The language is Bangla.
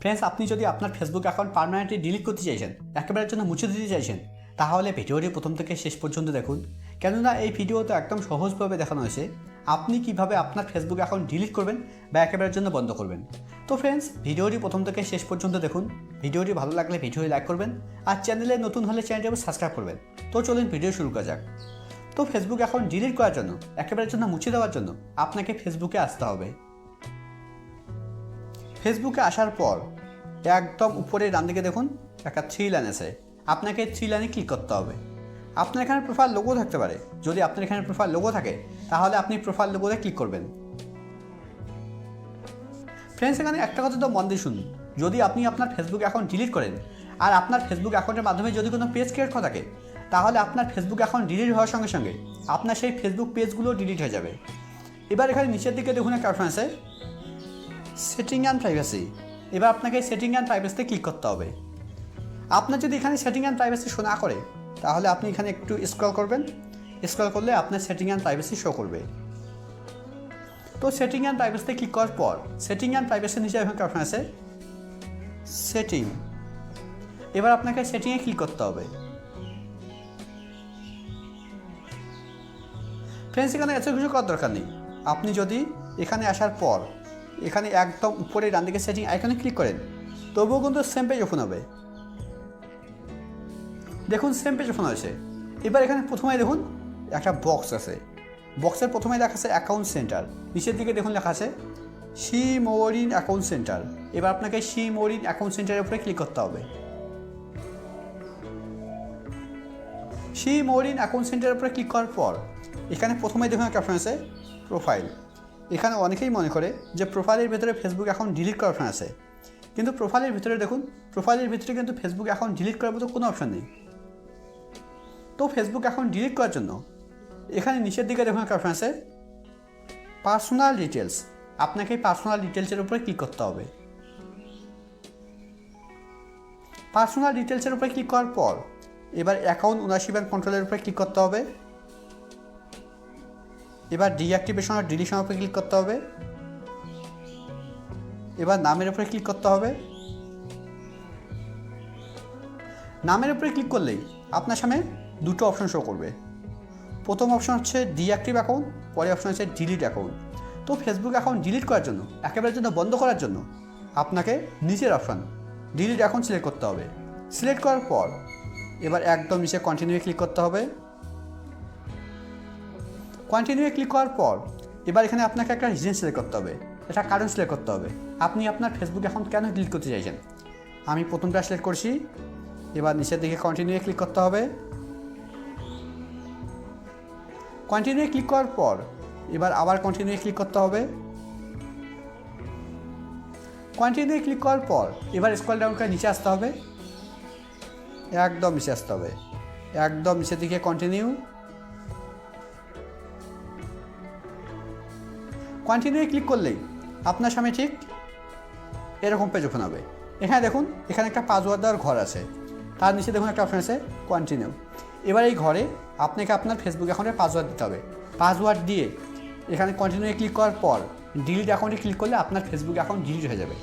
ফ্রেন্ডস আপনি যদি আপনার ফেসবুক অ্যাকাউন্ট পার্মানেন্টলি ডিলিট করতে চাইছেন, একেবারের জন্য মুছে দিতে চাইছেন, তাহলে ভিডিওটি প্রথম থেকে শেষ পর্যন্ত দেখুন। কেননা এই ভিডিও তো একদম সহজভাবে দেখানো হয়েছে। আপনি কীভাবে আপনার ফেসবুক অ্যাকাউন্ট ডিলিট করবেন বা একেবারের জন্য বন্ধ করবেন? তো ফ্রেন্ডস ভিডিওটি প্রথম থেকে শেষ পর্যন্ত দেখুন। ভিডিওটি ভালো লাগলে ভিডিওটি লাইক করবেন আর চ্যানেলে নতুন হলে চ্যানেলটি সাবস্ক্রাইব করবেন। তো চলুন ভিডিও শুরু করা যাক। তো ফেসবুক অ্যাকাউন্ট ডিলিট করার জন্য, একেবারের জন্য মুছে দেওয়ার জন্য আপনাকে ফেসবুকে আসতে হবে। ফেসবুকে আসার পর একদম উপরে ডান দিকে দেখুন, একটা থ্রি লাইন আছে। আপনাকে থ্রি লাইনে ক্লিক করতে হবে। আপনার এখানে প্রোফাইল লোগো থাকতে পারে। যদি আপনার এখানে প্রোফাইল লোগো থাকে, তাহলে আপনি প্রোফাইল লোগোতে ক্লিক করবেন। ফ্রেন্ডস এখানে একটা কথা তো মন দিয়ে শুনুন। যদি আপনি আপনার ফেসবুক অ্যাকাউন্ট ডিলিট করেন, আর আপনার ফেসবুক অ্যাকাউন্টের মাধ্যমে যদি কোনো পেজ ক্রিয়েট করা থাকে, তাহলে আপনার ফেসবুক অ্যাকাউন্ট ডিলিট হওয়ার সঙ্গে সঙ্গে আপনার সেই ফেসবুক পেজগুলো ডিলিট হয়ে যাবে। এবার এখানে নিচের দিকে দেখুন একটা অপশন আছে। সেটিং অ্যান্ড প্রাইভেসি এবার আপনাকে সেটিং অ্যান্ড প্রাইভেসিতে ক্লিক করতে হবে। আপনার যদি এখানে সেটিং অ্যান্ড প্রাইভেসি শো না করে, তাহলে আপনি এখানে একটু স্ক্রল করবেন। স্ক্রল করলে আপনার সেটিং অ্যান্ড প্রাইভেসি শো করবে। তো সেটিং অ্যান্ড প্রাইভেসিতে ক্লিক করার পর সেটিং অ্যান্ড প্রাইভেসির নিচে এখানে অপশন আছে। সেটিং এবার আপনাকে সেটিংয়ে ক্লিক করতে হবে। ফ্রেন্ডস এখানে এত কিছু করার দরকার নেই। আপনি যদি এখানে আসার পর এখানে একদম উপরে ডান দিকে সেটিং আইকনে ক্লিক করেন। তবুও কিন্তু সেম পেজ ওপেন হবে। দেখুন সেম পেজ ওপেন হয়েছে। এবার এখানে প্রথমে দেখুন একটা বক্স আছে। বক্সের প্রথমে লেখা আছে অ্যাকাউন্ট সেন্টার নিচের দিকে দেখুন লেখা আছে সি মোরিন অ্যাকাউন্ট সেন্টার এবার আপনাকে সি মোরিন অ্যাকাউন্ট সেন্টারের উপরে ক্লিক করতে হবে। সি মোরিন অ্যাকাউন্ট সেন্টারের উপরে ক্লিক করার পর, এখানে প্রথমে দেখুন একটা অপশন আছে প্রোফাইল এখানে অনেকেই মনে করে যে প্রোফাইলের ভিতরে ফেসবুক অ্যাকাউন্ট ডিলিট করার অপশন আছে। কিন্তু প্রোফাইলের ভিতরে দেখুন প্রোফাইলের ভিতরে কিন্তু ফেসবুক অ্যাকাউন্ট ডিলিট করার মতো কোনো অপশন নেই। তো ফেসবুক অ্যাকাউন্ট ডিলিট করার জন্য এখানে নিচের দিকে দেখুন একটা অপশন আছে পার্সোনাল ডিটেলস আপনাকে পার্সোনাল ডিটেলসের উপরে ক্লিক করতে হবে। পার্সোনাল ডিটেলসের উপরে ক্লিক করার পর এবার অ্যাকাউন্ট ওনারশিপ অ্যান্ড কন্ট্রোলের উপরে ক্লিক করতে হবে। এবার ডিঅ্যাক্টিভেশন আর ডিলিশনের উপরে ক্লিক করতে হবে। এবার নামের উপরে ক্লিক করতে হবে। নামের উপরে ক্লিক করলেই আপনার সামনে দুটো অপশন শো করবে। প্রথম অপশন হচ্ছে ডিঅ্যাক্টিভ অ্যাকাউন্ট পরে অপশন হচ্ছে ডিলিট অ্যাকাউন্ট তো ফেসবুক অ্যাকাউন্ট ডিলিট করার জন্য, একেবারে জন্য বন্ধ করার জন্য আপনাকে নিচের অপশন ডিলিট অ্যাকাউন্ট সিলেক্ট করতে হবে। সিলেক্ট করার পর এবার একদম নিচে কন্টিনিউ ক্লিক করতে হবে। কন্টিনিউ ক্লিক করার পর, এবার এখানে আপনাকে একটা রিজন সিলেক্ট করতে হবে। একটা কারণ সিলেক্ট করতে হবে। আপনি আপনার ফেসবুক অ্যাকাউন্ট কেন ডিলিট করতে চাইছেন? আমি প্রথমটা সিলেক্ট করছি। এবার নিচের দিকে কন্টিনিউ ক্লিক করতে হবে। কন্টিনিউ ক্লিক করার পর, এবার আবার কন্টিনিউ ক্লিক করতে হবে। কন্টিনিউ ক্লিক করার পর, এবার স্কল ডাউন করে নিচে আসতে হবে। একদম নিচে আসতে হবে। একদম নিচের দিকে কন্টিনিউ কন্টিনিউ ক্লিক করলেই আপনার সামনে ঠিক এরকম পেজ ওপেন হবে। এখানে দেখুন, এখানে একটা পাসওয়ার্ড দেওয়ার ঘর আছে। তার নিচে দেখুন একটা অপশন আছে কন্টিনিউ এবার এই ঘরে আপনাকে আপনার ফেসবুক অ্যাকাউন্টের পাসওয়ার্ড দিতে হবে। পাসওয়ার্ড দিয়ে এখানে কন্টিনিউ ক্লিক করার পর ডিলিট অ্যাকাউন্টে ক্লিক করলে আপনার ফেসবুক অ্যাকাউন্ট ডিলিট হয়ে যাবে।